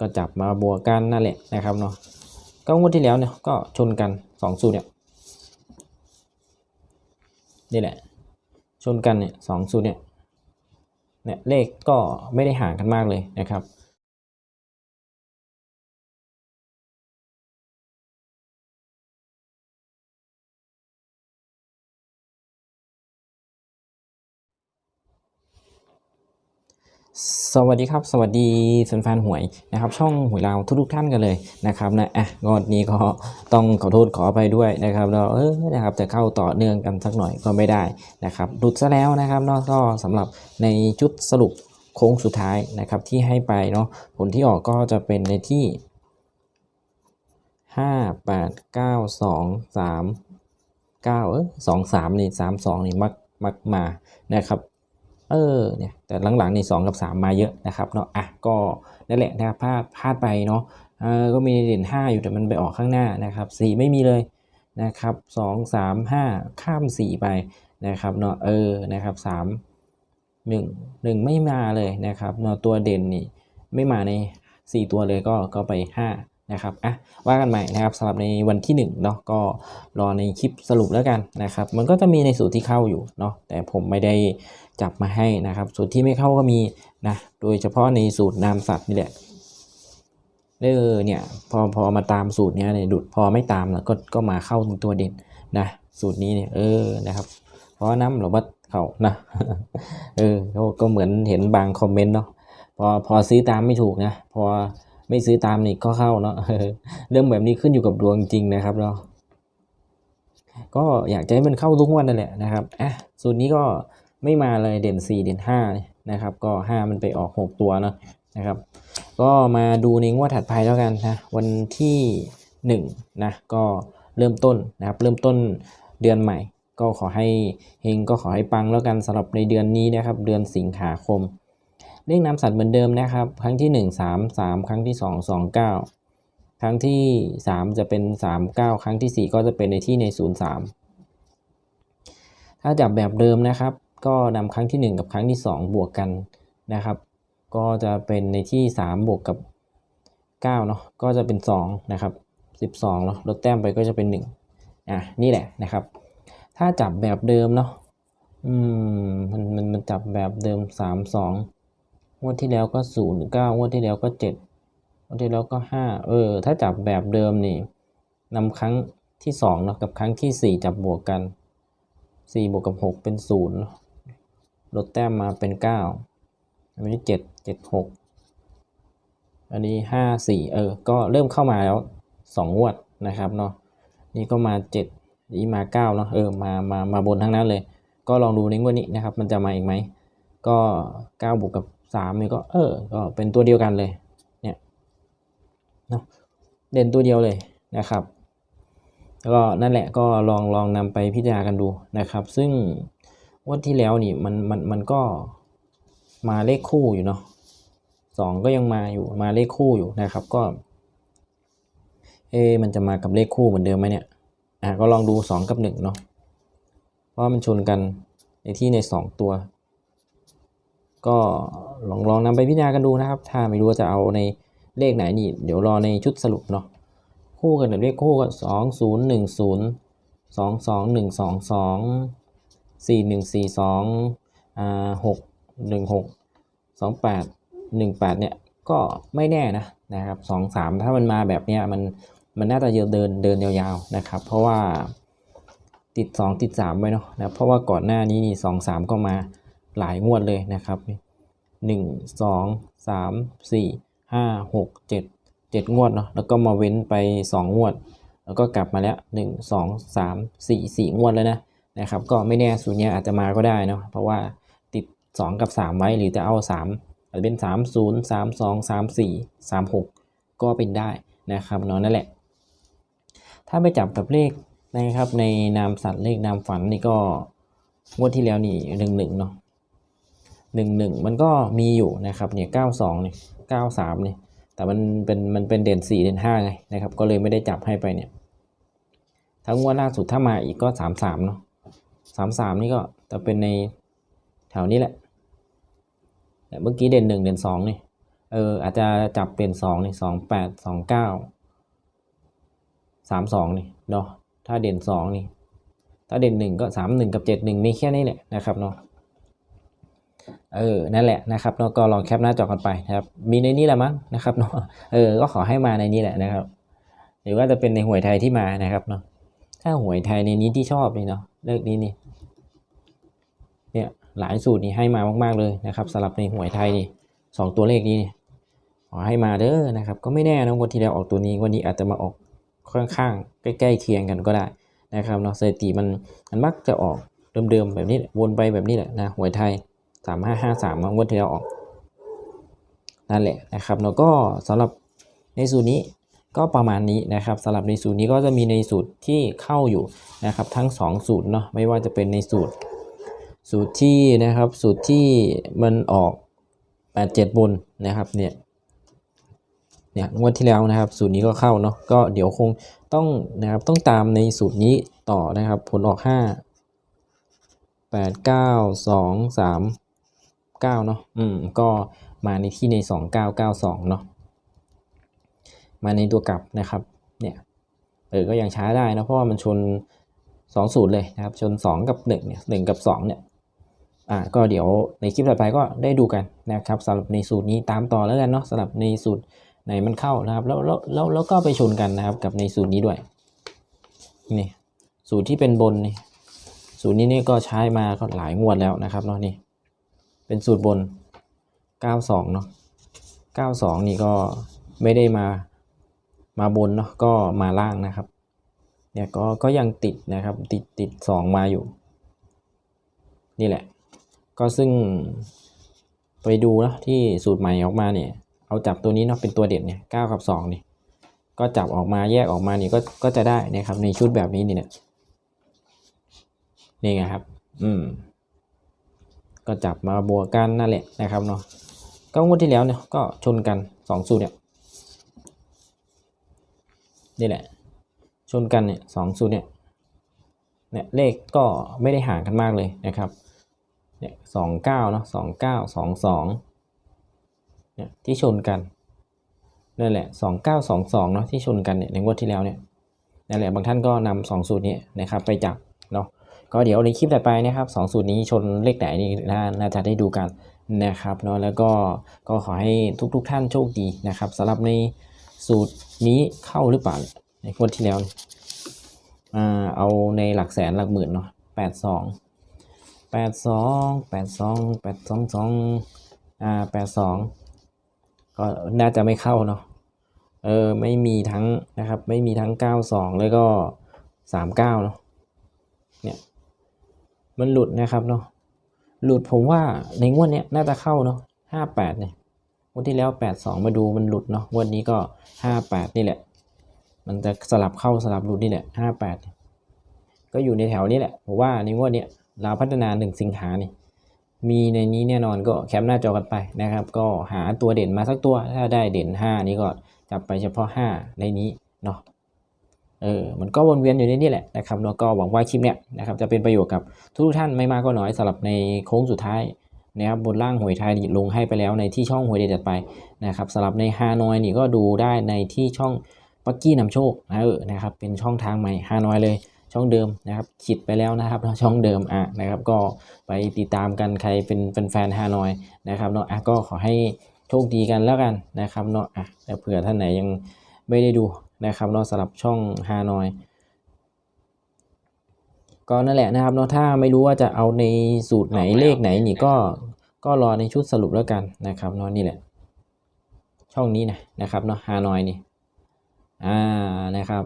ก็จับมาบวกกันนั่นแหละนะครับเนาะก็งวดที่แล้วเนี่ยก็ชนกันสองสูตรเนี่ยนี่แหละ ชนกันเนี่ยสองสูตรเนี่ยเนี่ยเลขก็ไม่ได้ห่างกันมากเลยนะครับ สวัสดีครับ สวัสดีแฟนๆหวยนะครับ ช่องหวยลาทุกๆท่านกันเลยนะครับนะอะงวดนี้ก็ต้องขอโทษขออภัยด้วยนะครับเราเออนะครับจะเข้าต่อเนื่องกันสักหน่อยก็ไม่ได้นะครับหลุดซะแล้วนะครับนาะก็สำหรับในชุดสรุปโค้งสุดท้ายนะครับที่ให้ไปเนาะผลที่ออกก็จะเป็นในที่ห้าแปดเก้าสองสามเก้าเออสองสามนี่สามสองนี่มักมักมานะครับ เออเนี่ยแต่หลังๆในสองกับสามมาเยอะนะครับเนาะอะก็นั่นแหละนะครับพลาดพลาดไปเนาะเออก็มีเด่นห้าอยู่แต่มันไปออกข้างหน้านะครับสี่ไม่มีเลยนะครับสองสามห้าข้ามสี่ไปนะครับเนาะเออนะครับสามหนึ่งหนึ่งไม่มาเลยนะครับเนาะตัวเด่นนี่ไม่มาในสี่ตัวเลยก็ก็ไปห้า นะครับอะว่ากันใหม่นะครับสำหรับในวันที่หนึ่งเนาะก็รอในคลิปสรุปแล้วกันนะครับมันก็จะมีในสูตรที่เข้าอยู่เนาะแต่ผมไม่ได้จับมาให้นะครับ สูตรที่ไม่เข้าก็มีนะโดยเฉพาะในสูตรนามสัตว์นี่แหละเออเนี่ยพอพอมาตามสูตรเนี้ยเนี่ยดุดพอไม่ตามแล้วก็ก็มาเข้าตัวเด่นนะสูตรนี้เนี่ยเออนะครับ เพราะน้ำหรือว่าเขานะเออก็ก็เหมือนเห็นบางคอมเมนต์เนาะพอพอซื้อตามไม่ถูกนะพอ ไม่ซื้อตามนี่ก็เข้าเนาะเรื่องแบบนี้ขึ้นอยู่กับดวงจริงนะครับเนาะก็อยากจะให้มันเข้าทุกวันนั่นแหละนะครับอะสูตรนี้ก็ไม่มาเลยเด่น 4 เด่น5นะครับ ก็ 5 มันไปออก 6 ตัวเนาะนะครับ ก็มาดูในงวดถัดไปแล้วกันนะวันที่1นะก็เริ่มต้นนะครับ เริ่มต้นเดือนใหม่ ก็ขอให้เฮงก็ขอให้ปังแล้วกันสำหรับในเดือนนี้นะครับ เดือนสิงหาคม เลขนามสัตว์เหมือนเดิมนะครับ ครั้งที่ 1 3 3 ครั้งที่ 2 2 9 ครั้งที่ 3 จะเป็น 3 9 ครั้งที่ 4 ก็จะเป็นในที่ใน 0 3 ถ้าจับแบบเดิมนะครับ ก็นำครั้งที่ 1 กับครั้งที่ 2 บวกกันนะครับ ก็จะเป็นในที่ 3 บวกกับ9เนาะก็จะเป็น 2 นะครับ 12เนาะลดแต้มไปก็จะเป็น 1 อะ นี่แหละนะครับ ถ้าจับแบบเดิมเนาะอืมมันมันมันจับแบบเดิม 3 2 งวดที่แล้วก็0 9งวดที่แล้วก็7งวดที่แล้วก็5เออ ถ้าจับแบบเดิมนี่นำครั้งที่2เนาะกับครั้งที่4จับบวกกัน4บวกกับ6เป็น0เนอะลดแต้มมาเป็น9อันนี้7 7 6อันนี้5 4เออ ก็เริ่มเข้ามาแล้ว2งงวดนะครับเนาะนี่ก็มา7นี่มา9เนาะเออมามามาบนทั้งนั้นเลย ก็ลองดูในงวดนี้นะครับ มันจะมาอีกไหมก็9บวกกับ 3นี่ยก็เออก็เป็นตัวเดียวกันเลยเนี่ยเนาะเด่นตัวเดียวเลยนะครับก็นั่นแหละก็ลองลองนำไปพิจารณากันดูนะครับ ซึ่งวันที่แล้วนี่มันมันมันก็มาเลขคู่อยู่เนาะสองก็ยังมาอยู่มาเลขคู่อยู่นะครับก็ เอะมันจะมากับเลขคู่เหมือนเดิมไหมเนี่ยอะก็ลองดูสองกับหนึ่งเนาะเพราะมันชนกันในที่ในสองตัว ก็ลองลองนำไปพิจารณากันดูนะครับ ถ้าไม่รู้จะเอาในเลขไหนนี่ เดี๋ยวรอในชุดสรุปเนาะคู่กันแบบเลขคู่ก็สองศูนย์หนึ่งศูนย์สองสองหนึ่งสองสองสี่หนึ่งสี่สองอ่าหกหนึ่งหกสองแปดหนึ่งแปดเนี่ยก็ไม่แน่นะนะครับสองสามถ้ามันมาแบบเนี้ยมันมันน่าจะเดินเดินเดินยาวๆนะครับ เพราะว่าติดสองติดสามไว้เนาะนะเพราะว่าก่อนหน้านี้นี่สองสามก็มา หลายงวดเลยนะครับหนึ่งสองสามสี่ห้าหกเจ็ดเจ็ดงวดเนาะแล้วก็มาเว้นไปสองงวด แล้วก็กลับมาแล้วหนึ่งสองสามสี่สี่งวดแล้วนะนะครับ ก็ไม่แน่สูตรเนี้ยอาจจะมาก็ได้เนาะเพราะว่าติดสองกับสามไว้หรือจะเอาสามอาจจะเป็นสามศูนย์สามสองสามสี่สามหกก็เป็นได้นะครับเนาะนั่นแหละ ถ้าไปจับกับเลขนะครับในนามสัตว์เลขนามฝันนี่ก็งวดที่แล้วนี่หนึ่งหนึ่งเนาะ หนึ่งหนึ่งมันก็มีอยู่นะครับเนี่ยเก้าสองเนี่ยเก้าสามเนี่ยแต่มันเป็นมันเป็นเด่นสี่เด่นห้าไงนะครับก็เลยไม่ได้จับให้ไปเนี่ยทั้งงวดล่าสุดถ้ามาอีกก็สามสามเนาะสามสามนี่ก็จะเป็นในแถวนี้แหละแต่เมื่อกี้เด่นหนึ่งเด่นสองนี่เเอออาจจะจับเป็นสองนี่สองแปดสองเก้าสามสองนี่เนาะถ้าเด่นสองนี่ ถ้าเด่นหนึ่งก็สามหนึ่งกับเจ็ดหนึ่งมีแค่นี้แหละนะครับเนาะ เออ นั่นแหละนะครับเนาะก็ลองแคปหน้าจอกันไปนะครับ มีในนี้แหละมั้งนะครับเนาะ เออ ก็ขอให้มาในนี้แหละนะครับ หรือว่าจะเป็นในหวยไทยที่มานะครับเนาะ ถ้าหวยไทยในนี้ที่ชอบนี่เนาะ เลขนี้นี่ เนี่ย หลายสูตรนี่ให้มามากๆเลยนะครับสำหรับในหวยไทยนี่สองตัวเลขนี้นี่ขอให้มาเด้อนะครับ ก็ไม่แน่นะวันที่แล้วออกตัวนี้วันนี้อาจจะมาออกข้างๆใกล้ๆเคียงกันก็ได้นะครับเนาะสถิติมันมันมักจะออกเดิมๆแบบนี้วนไปแบบนี้แหละนะหวยไทย สามห้าห้าสามงวันที่แล้วออกนั่นแหละนะครับเนาะก็สำหรับในสูตรนี้ก็ประมาณนี้นะครับสำหรับในสูตรนี้ก็จะมีในสูตรที่เข้าอยู่นะครับทั้งสองสูตรเนาะไม่ว่าจะเป็นในสูตร สูตรที่นะครับสูตรที่มันออก 87 บนนะครับเนี่ยเนี่ยงวดที่แล้วนะครับ สูตรนี้ก็เข้าเนาะก็เดี๋ยวคงต้องนะครับต้องตามในสูตรนี้ต่อนะครับ ผลออก 5 8 9 2 3 เนาะอืมก็มาในที่ใน 2992 เนาะมาในตัวกลับนะครับเนี่ยเออก็ยังช้าได้นะเพราะว่ามันชน2สูตรเลยนะครับชน 2 กับ 1 เนี่ย 1 กับ 2 เนี่ยอ่าก็เดี๋ยวในคลิปถัดไปก็ได้ดูกันนะครับสำหรับในสูตรนี้ตามต่อแล้วกันเนาะสำหรับในสูตรไหนมันเข้านะครับแล้วแล้วแล้วแล้วก็ไปชนกันนะครับกับในสูตรนี้ด้วยนี่สูตรที่เป็นบนนี่สูตรนี้นี่ก็ใช้มาก็หลายงวดแล้วนะครับเนาะนี่ เป็นสูตรบน 92 เนาะ92 นี่ก็ไม่ได้มามาบนเนาะก็มาล่างนะครับ เนี่ยก็ก็ยังติดนะครับติดติดสองมาอยู่ นี่แหละ ก็ซึ่งไปดูนะที่สูตรใหม่ออกมาเนี่ย เอาจับตัวนี้เนาะเป็นตัวเด่นเนี่ยเก้ากับสองนี่ก็จับออกมาแยกออกมานี่ก็ก็จะได้นะครับในชุดแบบนี้นี่เนี่ยนี่ไงครับ อืม ก็จับมาบวกกันนั่นแหละนะครับเนาะก็งวดที่แล้วเนี่ยก็ชนกันสองสูตรเนี่ยนี่แหละ ชนกันเนี่ยสองสูตรเนี่ยเนี่ยเลขก็ไม่ได้ห่างกันมากเลยนะครับเนี่ยสองเก้าเนาะสองเก้าสองสองเนี่ยที่ชนกันนั่นแหละสองเก้าสองสองเนาะที่ชนกันเนี่ยในงวดที่แล้วเนี่ยนั่นแหละบางท่านก็นำสองสูตรนี้นะครับไปจับ ก็เดี๋ยวในคลิปต่อไปนะครับสองสูตรนี้ชนเลขไหนนี่น่าน่าจะได้ดูกันนะครับเนาะแล้วก็ก็ขอให้ทุกๆทท่านโชคดีนะครับสำหรับในสูตรนี้เข้าหรือเปล่าในงวดที่แล้วอ่าเอาในหลักแสนหลักหมื่นเนาะแปดสองแปดสองแปดสองแปดสองสองอ่าแปดสองก็น่าจะไม่เข้าเนาะเออไม่มีทั้งนะครับไม่มีทั้งเก้าสองแล้วก็สามเก้าเนาะเนี่ย มันหลุดนะครับเนาะหลุดผมว่าในงวดเนี้ยน่าจะเข้าเนาะห้าแปดเนี่ยงวดที่แล้วแปดสองมาดูมันหลุดเนาะงวดนี้ก็ห้าแปดนี่แหละ มันจะสลับเข้าสลับหลุดนี่แหละห้าแปดก็อยู่ในแถวนี้แหละผมว่าในงวดเนี้ยเราพัฒนาหนึ่งสิงหานี่มีในนี้แน่นอนก็แคปหน้าจอกันไปนะครับ ก็หาตัวเด่นมาสักตัวถ้าได้เด่นห้านี้ก็จับไปเฉพาะห้าในนี้เนาะ เออมันก็วนเวียนอยู่ในนี้แหละนะครับแล้วก็หวังว่าคลิปเนี้ยนะครับจะเป็นประโยชน์กับทุกท่านไม่มากก็น้อยสำหรับในโค้งสุดท้ายนะครับบนล่างหวยไทยลงให้ไปแล้วในที่ช่องหวยเด็ดจัดไปนะครับสำหรับในฮานอยนี่ก็ดูได้ในที่ช่องปักกี้นำโชคนะเออนะครับเป็นช่องทางใหม่ฮานอยเลยช่องเดิมนะครับขิดไปแล้วนะครับช่องเดิมอะนะครับก็ไปติดตามกันใครเป็นแฟนฮานอยนะครับเนาะอะก็ขอให้โชคดีกันแล้วกันนะครับเนาะอะเผื่อท่านไหนยังไม่ได้ดู นะครับเนาะสำหรับช่องฮานอยก็นั่นแหละนะครับเนาะถ้าไม่รู้ว่าจะเอาในสูตรไหนเลขไหนนี่ก็ก็รอในชุดสรุปแล้วกันนะครับเนาะนี่แหละ ช่องนี้นะนะครับเนาะฮานอยนี่อ่านะครับ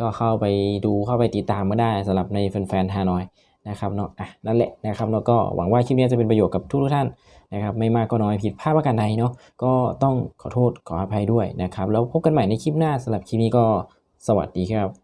ก็เข้าไปดูเข้าไปติดตามก็ได้สำหรับในแฟนๆฮานอย นะครับเนาะอะนั่นแหละนะครับแล้วก็หวังว่าคลิปนี้จะเป็นประโยชน์กับทุกทุกท่านนะครับไม่มากก็น้อยผิดพลาดประการใดเนาะก็ต้องขอโทษขออภัยด้วยนะครับแล้วพบกันใหม่ในคลิปหน้าสำหรับคลิปนี้ก็สวัสดีครับ